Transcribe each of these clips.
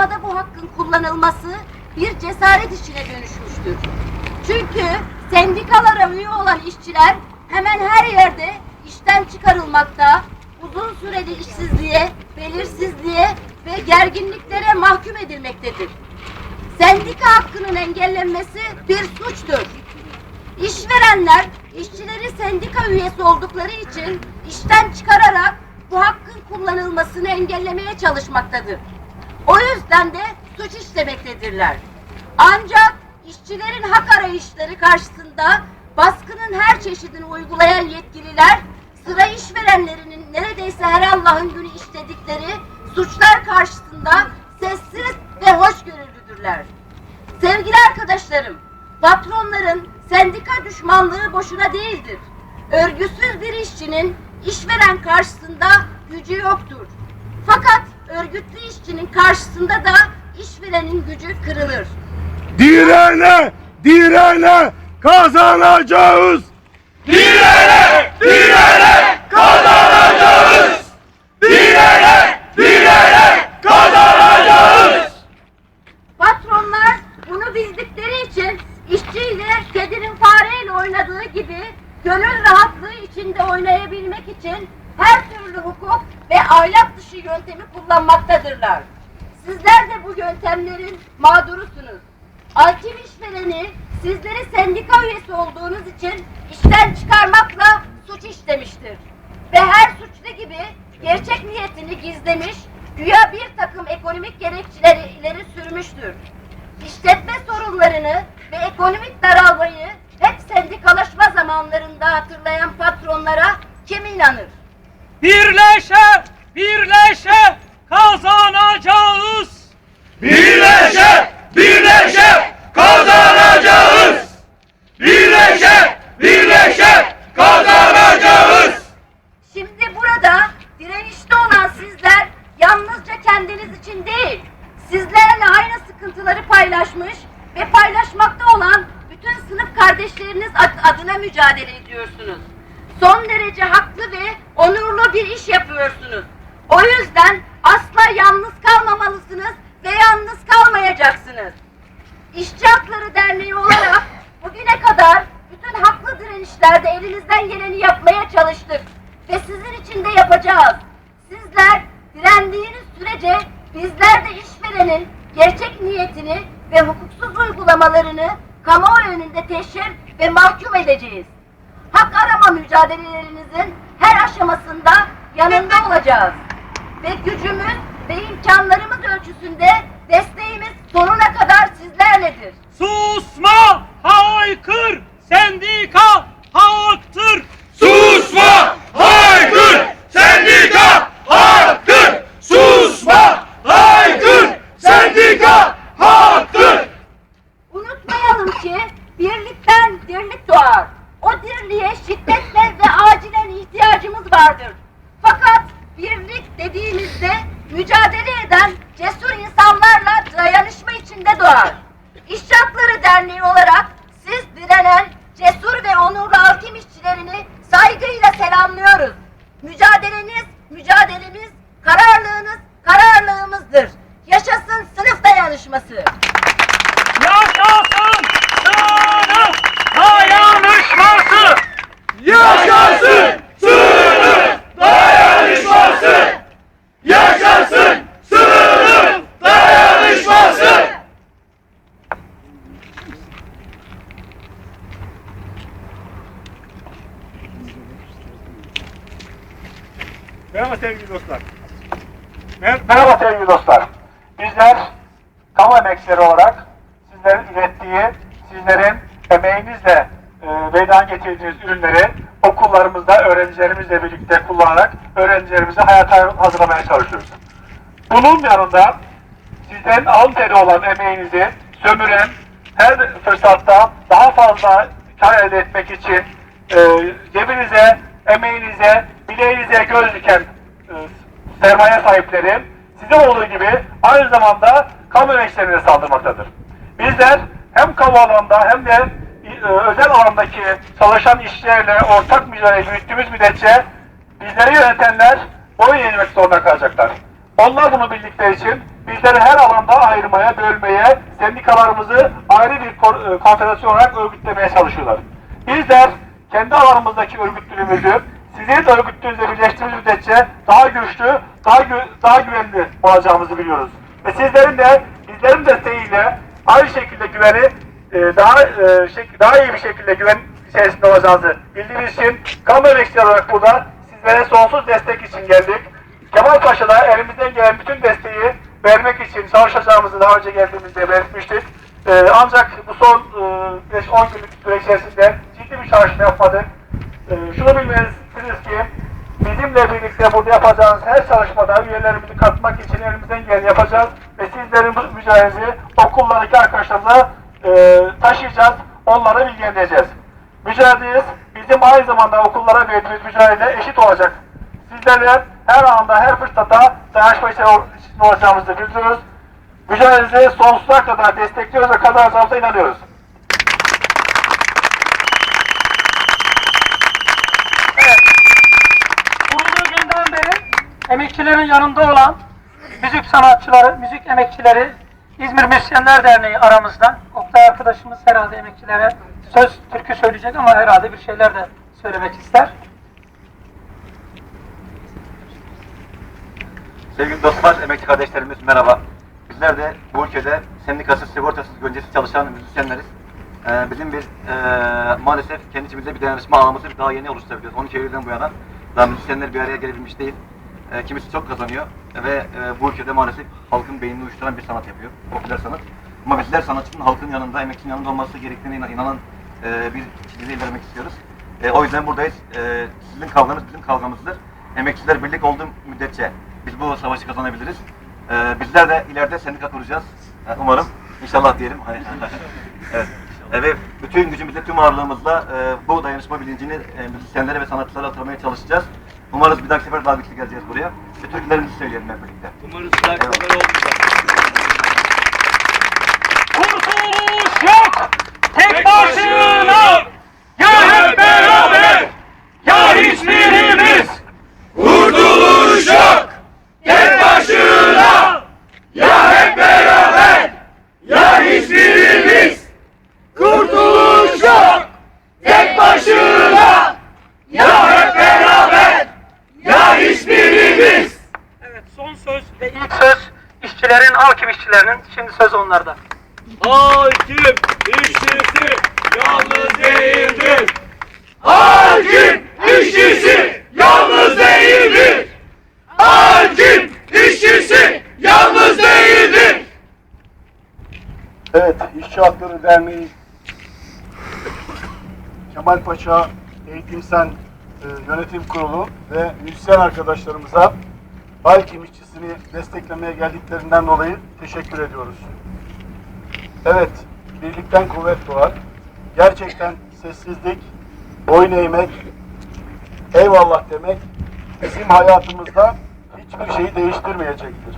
uygulamada bu hakkın kullanılması bir cesaret işine dönüşmüştür. Çünkü sendikalara üye olan işçiler hemen her yerde işten çıkarılmakta, uzun süreli işsizliğe, belirsizliğe ve gerginliklere mahkum edilmektedir. Sendika hakkının engellenmesi bir suçtur. İşverenler işçileri sendika üyesi oldukları için işten çıkararak bu hakkın kullanılmasını engellemeye çalışmaktadır. O yüzden de suç işlemektedirler. Ancak işçilerin hak arayışları karşısında baskının her çeşidini uygulayan yetkililer sıra işverenlerinin neredeyse her Allah'ın günü işledikleri suçlar karşısında sessiz ve hoşgörülüdürler. Sevgili arkadaşlarım, patronların sendika düşmanlığı boşuna değildir. Örgütsüz bir işçinin işveren karşısında gücü yoktur. Fakat örgütlü işçinin karşısında da işverenin gücü kırılır. Direne, direne kazanacağız. Direne, direne kazanacağız. Direne, direne kazanacağız. Patronlar bunu bildikleri için işçiyle kedinin fareyle oynadığı gibi gönül rahatlığı içinde oynayabilmek için her türlü hukuk ve ahlak dışı yöntemi kullanmaktadırlar. Sizler de bu yöntemlerin mağdurusunuz. Alçim işvereni sizleri sendika üyesi olduğunuz için işten çıkarmakla suç işlemiştir. Ve her suçlu gibi gerçek niyetini gizlemiş, güya bir takım ekonomik gerekçeleri ileri sürmüştür. İşletme sorunlarını ve ekonomik daralmayı hep sendikalaşma zamanlarında hatırlayan patronlara kim inanır? Birleşe, birleşe kazanacağız. Birleşe, birleşe kazanacağız. Birleşe, birleşe kazanacağız. Şimdi burada direnişte olan sizler yalnızca kendiniz için değil, sizlerle aynı sıkıntıları paylaşmış ve paylaşmakta olan bütün sınıf kardeşleriniz ad- adına mücadele ediyorsunuz. Son derece haklı ve onurlu bir iş yapıyorsunuz. O yüzden asla yalnız kalmamalısınız ve yalnız kalmayacaksınız. İşçi Hakları Derneği olarak bugüne kadar bütün haklı direnişlerde elimizden geleni yapmaya çalıştık ve sizin için de yapacağız. Sizler direndiğiniz sürece bizler de işverenin gerçek niyetini ve hukuksuz uygulamalarını kamuoyu önünde teşhir ve mahkum edeceğiz. Hak arama mücadelelerinizin her aşamasında yanında olacağız ve gücümüz ve imkanlarımız ölçüsünde desteğimiz sonuna kadar sizlerledir. Susma, haykır, sendika haktır. Susma, haykır, sendika haktır. Susma, haykır, sendika haktır. Unutmayalım ki birlikten dirlik doğar. O dirliğe şiddetle ve acilen ihtiyacımız vardır. Fakat birlik dediğimizde mücadele eden cesur insanlarla dayanışma içinde doğar. İşçi Hakları Derneği olarak siz direnen cesur ve altim işçilerini saygıyla selamlıyoruz. Mücadeleniz, mücadelemiz, kararlılığınız, kararlılığımızdır. Yaşasın sınıf dayanışması. Yaşasın sınıf dayanışması. Yaşasın sınıf dayanışması. Yaşasın sınıf dayanışması. Merhaba sevgili dostlar. Mer- Merhaba sevgili dostlar. Bizler kamu emekçileri olarak sizlerin ürettiği, sizlerin emeğinizle e, meydana getirdiğiniz ürünleri okullarımızda öğrencilerimizle birlikte kullanarak öğrencilerimizi hayata hazırlamaya çalışıyoruz. Bunun yanında sizlerin alın teri olan emeğinizi sömüren her fırsatta daha fazla kar elde etmek için e, cebinize, emeğinize, bileğinize göz diken sermaye sahipleri sizin olduğu gibi aynı zamanda kamu emekçilerine saldırmaktadır. Bizler hem kamu alanda hem de e, özel alandaki çalışan işçilerle ortak mücadele yürüttüğümüz müddetçe bizleri yönetenler boyun eğmek zorunda kalacaklar. Onlar bunu bildikleri için bizleri her alanda ayırmaya, bölmeye, sendikalarımızı ayrı bir e, konfederasyon olarak örgütlemeye çalışıyorlar. Bizler kendi alanımızdaki örgütlülüğümüzü sizin de örgütlüğünüzle birleştirdiğimiz müddetçe daha güçlü, daha gü- daha güvenli olacağımızı biliyoruz. Ve sizlerin de bizlerin desteğiyle aynı şekilde güveni e, daha e, şek- daha iyi bir şekilde güven içerisinde olacağınızı bildiğimiz için kamu emekçileri olarak burada sizlere sonsuz destek için geldik. Kemal Paşa'da elimizden gelen bütün desteği vermek için çalışacağımızı daha önce geldiğimizde belirtmiştik. Ee, ancak bu son e, 5-10 günlük süre içerisinde ciddi bir çalışma yapmadık. Ee, şunu bilmelisiniz ki bizimle birlikte burada yapacağınız her çalışmada üyelerimizi katmak için elimizden geleni yapacağız ve sizlerin bu mücadelenizi okullardaki arkadaşlarımıza e, taşıyacağız, onları bilgilendireceğiz. Mücadeleniz bizim aynı zamanda okullara verdiğimiz mücadele eşit olacak. Sizlerle her anda, her fırsatta dayanışma içinde olacağımızı bildiriyoruz. Mücadelenizi sonsuza kadar destekliyoruz ve kazanacağımıza inanıyoruz. Emekçilerin yanında olan müzik sanatçıları, müzik emekçileri İzmir Müzisyenler Derneği aramızda. Oktay arkadaşımız herhalde emekçilere söz türkü söyleyecek ama herhalde bir şeyler de söylemek ister. Sevgili dostlar, emekçi kardeşlerimiz merhaba. Bizler de bu ülkede sendikasız, sigortasız, öncesi çalışan müzisyenleriz. Ee, bizim bir e, maalesef kendi içimizde bir dayanışma ağımızı daha yeni oluşturabiliyoruz. 12 Eylül'den bu yana daha müzisyenler bir araya gelebilmiş değil. Ee, kimisi çok kazanıyor ve e, bu ülkede maalesef halkın beynini uyuşturan bir sanat yapıyor. Popüler sanat. Ama bizler sanatçının halkın yanında, emekçinin yanında olması gerektiğine inan- inanan e, bir çizgi ilerlemek istiyoruz. E, o yüzden buradayız. E, sizin kavganız bizim kavgamızdır. Emekçiler birlik olduğu müddetçe biz bu savaşı kazanabiliriz. E, bizler de ileride sendika kuracağız. E, umarım. İnşallah diyelim. Evet. E, ve bütün gücümüzle, tüm ağırlığımızla e, bu dayanışma bilincini e, müzisyenlere ve sanatçılara hatırlamaya çalışacağız. Umarız bir dahaki sefer daha güçlü geleceğiz buraya. Ve türkülerimizi söyleyelim hep birlikte. Umarız daha kolay olmayacak. İşçilerin, Alkim işçilerinin. Şimdi söz onlarda. Hakim işçisi yalnız değildir. Hakim işçisi yalnız değildir. Hakim işçisi yalnız değildir. Evet, İşçi Hakları Derneği Kemal Paşa Eğitim Sen e, Yönetim Kurulu ve müzisyen arkadaşlarımıza Balkim işçisini desteklemeye geldiklerinden dolayı teşekkür ediyoruz. Evet, birlikten kuvvet doğar. Gerçekten sessizlik, boyun eğmek, eyvallah demek bizim hayatımızda hiçbir şeyi değiştirmeyecektir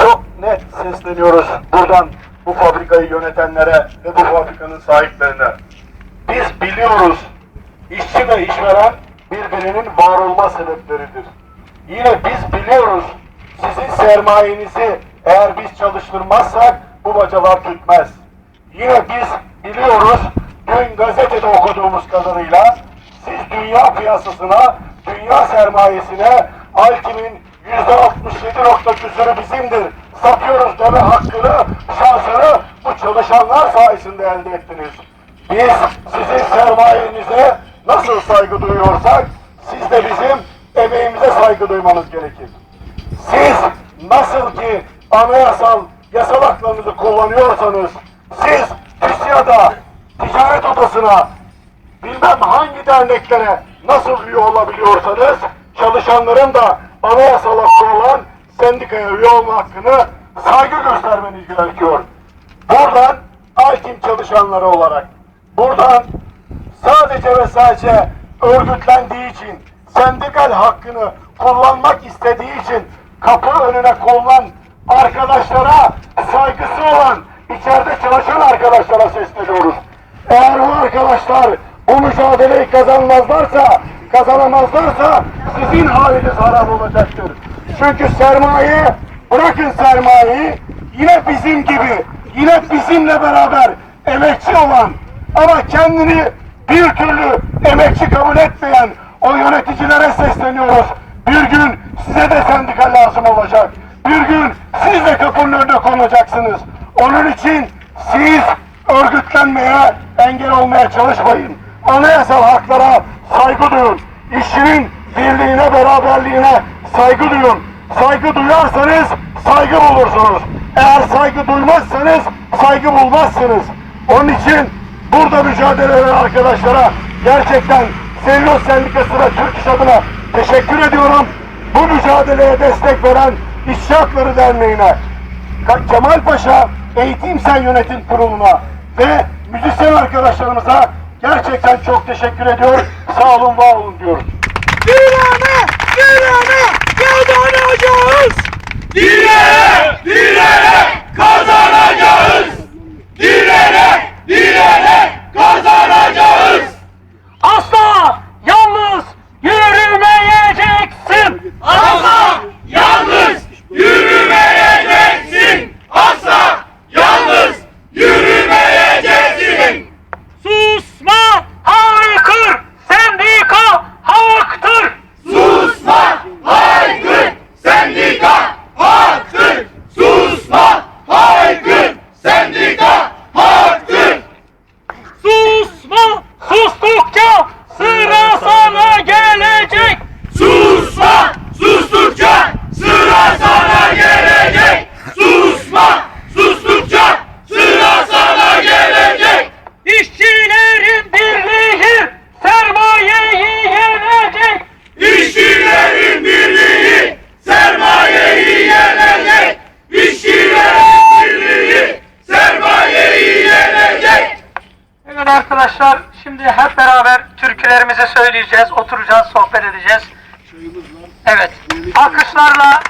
çok net sesleniyoruz buradan bu fabrikayı yönetenlere ve bu fabrikanın sahiplerine. Biz biliyoruz işçi ve işveren birbirinin var olma sebepleridir. Yine biz biliyoruz sizin sermayenizi eğer biz çalıştırmazsak bu bacalar tütmez. Yine biz biliyoruz dün gazetede okuduğumuz kadarıyla siz dünya piyasasına, dünya sermayesine Altim'in yüzde 67 nokta küsürü bizimdir. Satıyoruz deme hakkını, şansını bu çalışanlar sayesinde elde ettiniz. Biz sizin sermayenize nasıl saygı duyuyorsak siz de bizim emeğimize saygı duymanız gerekir. Siz nasıl ki anayasal yasal haklarınızı kullanıyorsanız siz TÜSİAD'a, ticaret odasına, bilmem hangi derneklere nasıl üye olabiliyorsanız çalışanların da anayasal hakkı olan sendikaya üye olma hakkını saygı göstermeniz gerekiyor. Buradan Alkim çalışanları olarak, buradan sadece ve sadece örgütlendiği için, sendikal hakkını kullanmak istediği için kapı önüne konulan arkadaşlara saygısı olan içeride çalışan arkadaşlara sesleniyoruz. Eğer bu arkadaşlar bu mücadeleyi kazanmazlarsa, kazanamazlarsa sizin haliniz harap olacaktır. Çünkü sermaye bırakın sermayeyi, yine bizim gibi, yine bizimle beraber emekçi olan ama kendini bir türlü emekçi kabul etmeyen o yöneticilere sesleniyoruz. Bir gün size de sendika lazım olacak. Bir gün siz de kapının önüne konacaksınız. Onun için siz örgütlenmeye, engel olmaya çalışmayın. Anayasal haklara saygı duyun. İşçinin birliğine, beraberliğine saygı duyun. Saygı duyarsanız saygı bulursunuz. Eğer saygı duymazsanız saygı bulmazsınız. Onun için burada mücadele eden arkadaşlara gerçekten Selüloz Sendikası ve Türk İş adına teşekkür ediyorum. Bu mücadeleye destek veren İşçi Hakları Derneği'ne, Kemal Paşa Eğitim Sen Yönetim Kurulu'na ve müzisyen arkadaşlarımıza gerçekten çok teşekkür ediyor. Sağ olun, var olun diyoruz. Direne, direne kazanacağız. Direne, direne kazanacağız. Direne, direne kazanacağız. Asla yalnız yürümeyeceksin. Asla yalnız yürümeyeceksin. Asla yalnız yürümeyeceksin. Susma, haykır, sendika haktır. Susma, haykır, sendika haktır. Susma, haykır, sendika haktır. Susma, sustukça sıra sana gelecek. Susma, sustukça sıra sana gelecek. Susma, sustukça sıra sana gelecek. İşçilerin birliği sermayeyi yenecek. İşçilerin birliği sermayeyi yenecek. İşçilerin birliği sermayeyi yenecek. Evet arkadaşlar şimdi hep beraber türkülerimizi söyleyeceğiz, oturacağız, sohbet edeceğiz. Evet. Alkışlarla